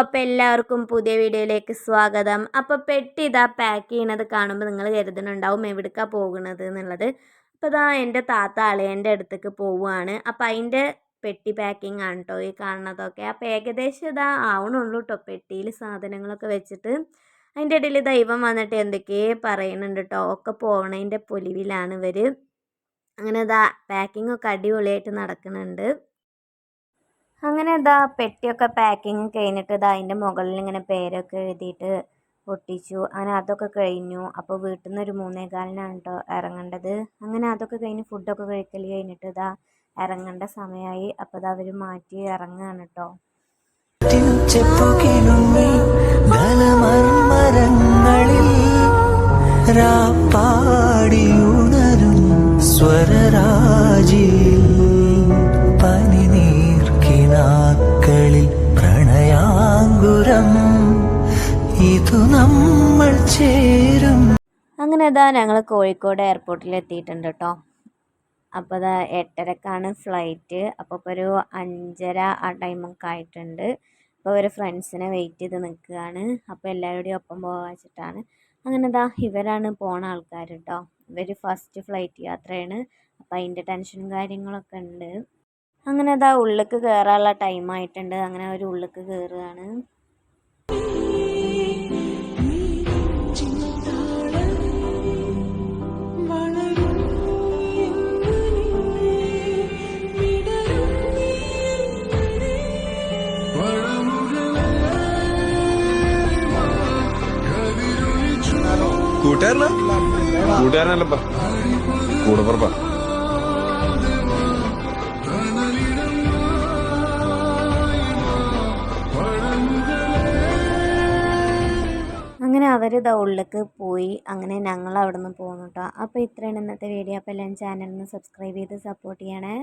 അപ്പോൾ എല്ലാവർക്കും പുതിയ വീഡിയോയിലേക്ക് സ്വാഗതം. അപ്പോൾ പെട്ടി ഇതാ പാക്ക് ചെയ്യണത് കാണുമ്പോൾ നിങ്ങൾ കരുതുന്നുണ്ടാവും എവിടേക്കാണ് പോകുന്നത് എന്നുള്ളത്. അപ്പോൾ ഇതാ എന്റെ താത്ത അളിയന്റെ അടുത്തേക്ക് പോവുകയാണ് അപ്പോൾ അതിന്റെ പെട്ടി പാക്കിംഗ് ആണ് കേട്ടോ ഈ കാണുന്നതൊക്കെ. അപ്പോൾ ഏകദേശം ഇതാ ആവണുള്ളൂ കേട്ടോ പെട്ടിയിൽ സാധനങ്ങളൊക്കെ വെച്ചിട്ട്. അതിന്റെ ഇടയിൽ ദൈവം വന്നിട്ട് എന്തൊക്കെയോ പറയുന്നുണ്ട് കേട്ടോ ഒക്കെ പോകണതിന്റെ പൊലിവിലാണ് ഇവർ അങ്ങനെ ഇതാ പാക്കിംഗ് ഒക്കെ അടിപൊളിയായിട്ട് നടക്കുന്നുണ്ട് അങ്ങനെ ഇതാ പെട്ടിയൊക്കെ പാക്കിങ് കഴിഞ്ഞിട്ട് ഇതാ അതിന്റെ മുകളിൽ ഇങ്ങനെ പേരൊക്കെ എഴുതിയിട്ട് പൊട്ടിച്ചു അങ്ങനെ അതൊക്കെ കഴിഞ്ഞു. അപ്പോൾ വീട്ടിൽ നിന്ന് ഒരു മൂന്നേകാലിനാണ് കേട്ടോ ഇറങ്ങേണ്ടത്. അങ്ങനെ അതൊക്കെ കഴിഞ്ഞ് ഫുഡൊക്കെ കഴിക്കൽ കഴിഞ്ഞിട്ട് ഇതാ ഇറങ്ങേണ്ട സമയമായി അപ്പോൾ ഇതാ അവർ മാറ്റി ഇറങ്ങുകയാണ് കേട്ടോ ചെപ്പുകിലുങ്ങി നമ്മൾ ചേരും. അങ്ങനെ ഇതാ ഞങ്ങൾ കോഴിക്കോട് എയർപോർട്ടിൽ എത്തിയിട്ടുണ്ട് കേട്ടോ അപ്പോൾ ഇതാ എട്ടരക്കാണ് ഫ്ലൈറ്റ്. അപ്പോൾ ഇപ്പോൾ ഒരു അഞ്ചര ആ ടൈമൊക്കെ ആയിട്ടുണ്ട്. അപ്പോൾ ഒരു ഫ്രണ്ട്സിനെ വെയിറ്റ് ചെയ്ത് നിൽക്കുകയാണ്. അപ്പോൾ എല്ലാവരുടെയും ഒപ്പം പോകാൻ വെച്ചിട്ടാണ് അങ്ങനെ ഇതാ ഇവരാണ് പോണ ആൾക്കാർ കേട്ടോ ഇവർ ഫസ്റ്റ് ഫ്ലൈറ്റ് യാത്രയാണ്. അപ്പോൾ അതിന്റെ ടെൻഷനും കാര്യങ്ങളൊക്കെ ഉണ്ട്. അങ്ങനെ ഇതാ ഉള്ളിലേക്ക് കയറാനുള്ള ടൈം ആയിട്ടുണ്ട്. അങ്ങനെ അവർ ഉള്ളിലേക്ക് കയറുകയാണ് കൂട്ടുകാരനാ? കൂട്ടുകാരനല്ലപ്പാ. കൂടെ പറപ്പാ അങ്ങനെ അവർ ഇതാ ഉള്ളിലേക്ക് പോയി. അങ്ങനെ ഞങ്ങൾ അവിടെ നിന്ന് പോകുന്നു കേട്ടോ അപ്പോൾ ഇത്രയാണ് ഇന്നത്തെ വീഡിയോ അപ്പോൾ എല്ലാവരും ചാനലിന് സബ്സ്ക്രൈബ് ചെയ്ത് സപ്പോർട്ട് ചെയ്യണേ.